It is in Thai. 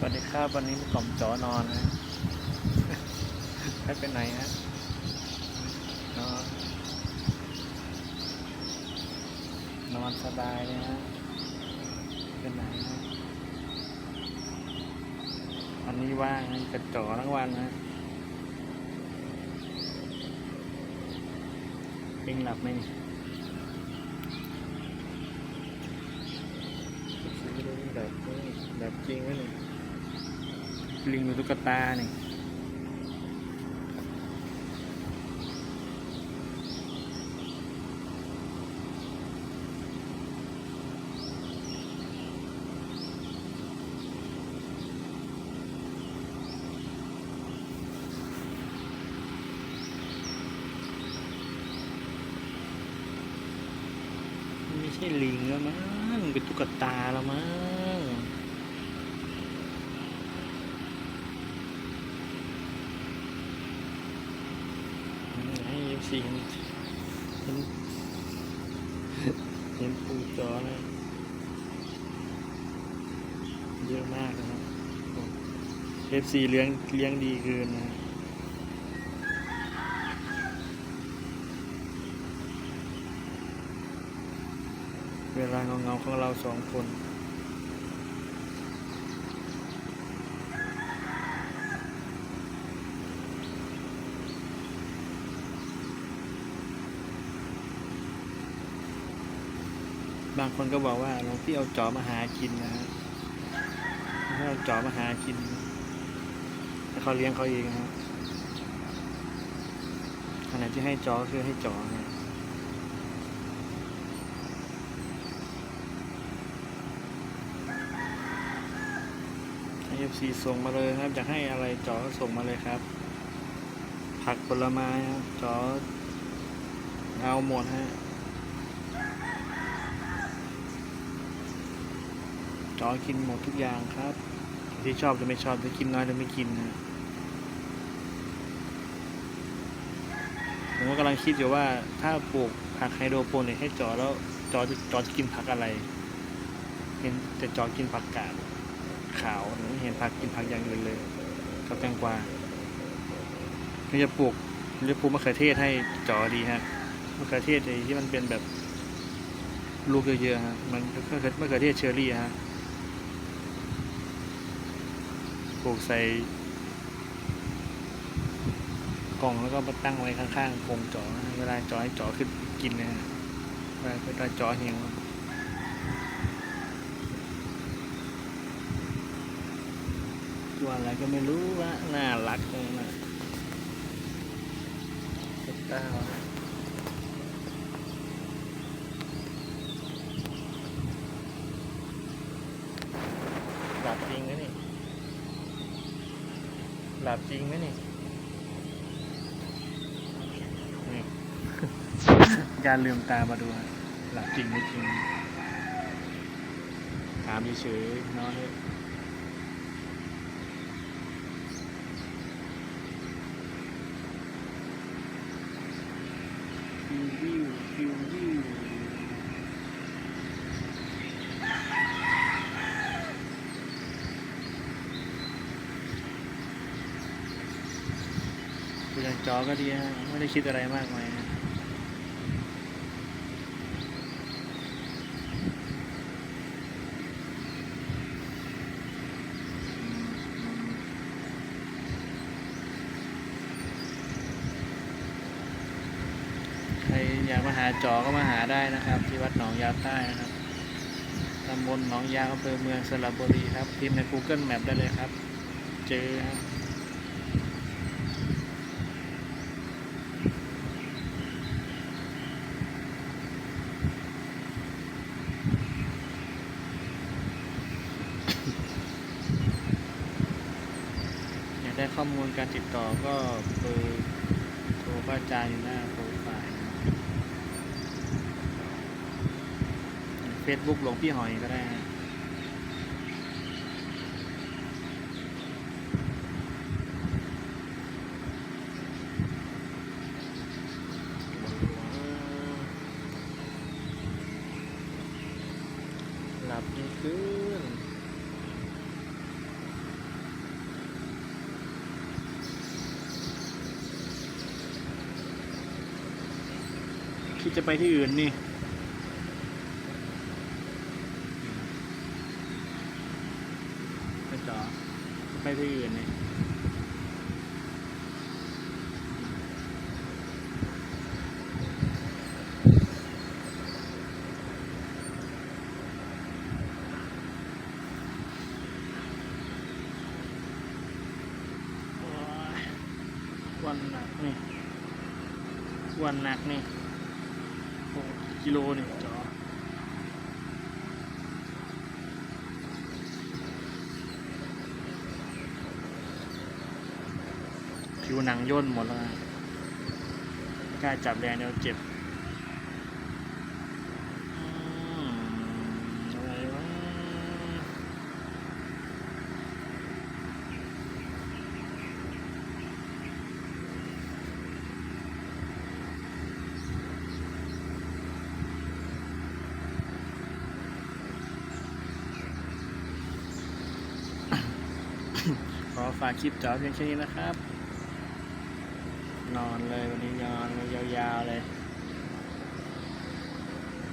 สวัสดีครับวันนี้มีกล่อมจอนอนนะให้ไปไหนฮะนอนนอนสบายเลยฮะเป็นไหนฮะวันนี้ว่างกระจอทั้งวันนะเองหลับไหมนี่แบบจริงไหมเนี่ย ลิงดูตุ๊กตานี่ไม่ใช่ลิงแล้วมั้งเป็นตุ๊กตาแล้วมั้ง ให้เอฟซีเห็นเห็นเห็ อนะเยอะมากนะครับเอฟซีเลี้ยงเลี้ยงดีเกินนะเวลาเงาเงาของเราสองคน บางคนก็บอกว่าหลวงพี่เอาจอมาหากินนะฮะเอาจอมาหากินแต่เขาเลี้ยงเขาเองนะฮะขณะที่ให้จอคือให้จอนะเอฟซีส่งมาเลยครับอยากให้อะไรจอส่งมาเลยครับ ผักผลไม้ครับจอเอาหมดฮะ จอกินหมดทุกอย่างครับ ที่ชอบหรือไม่ชอบจะกินน้อยหรือไม่กินนะผมก็กำลังคิดอยู่ว่าถ้าปลูกผักไฮโดรโปนิกให้จอแล้วจอจะจอจะกินผักอะไร เห็นแต่จอกินผักกาดขาวเห็นผักกินผักอย่างอื่นเลยกับแตงกวาเราจะปลูกเราจะปลูกมะเขือเทศให้จอดีฮะมะเขือเทศที่มันเป็นแบบลูกเยอะๆฮะมันมะเขือมะเขือเทศเชอร์รี่ฮะ ปลูกใส่กล่องแล้วก็มาตั้งไว้ข้างๆกรงจอเวลาจอให้จอขึ้นกินนะเวลาเวลาจอเหี่ยวตัวอะไรก็ไม่รู้ว่าน่ารักเลยนะเต้านะหลับจริงนะนี่ หลับจริงไหมนี่นี่ การลืมตามาดูฮะหลับจริงไม่จริง ถามเฉยๆเนาะเฮ้ยฟิววิวฟิววิว ดูจากจอก็ดีฮะไม่ได้คิดอะไรมากมายนะใครอยากมาหาจอก็มาหาได้นะครับ ที่วัดหนองยาวใต้นะครับตำบลหนองยาวอำเภอเมืองสระบุรีครับพิมพ์ใน Google Map ได้เลยครับ เจอครับ อยากได้ ข้อมูลการติดต่อก็เบอร์โทรพระอาจารย์อยู่หน้าโปรไฟล์เฟซบุ๊กหลวงพี่หอยก็ได้นะหลับยิ่งขึ้น ที่จะไปที่อื่นนี่ไปจอไปที่อื่นนี่วันหนักนี่วันหนักนี่ กิโลนี่จอผิวหนังย่นหมดแล้วกล้าจับแรงเดี๋ยวเจ็บอืมอะไรวะ ขอฝากคลิปจอเพียงแค่นี้นะครับ นอนเลยวันนี้นอนยาวๆเลย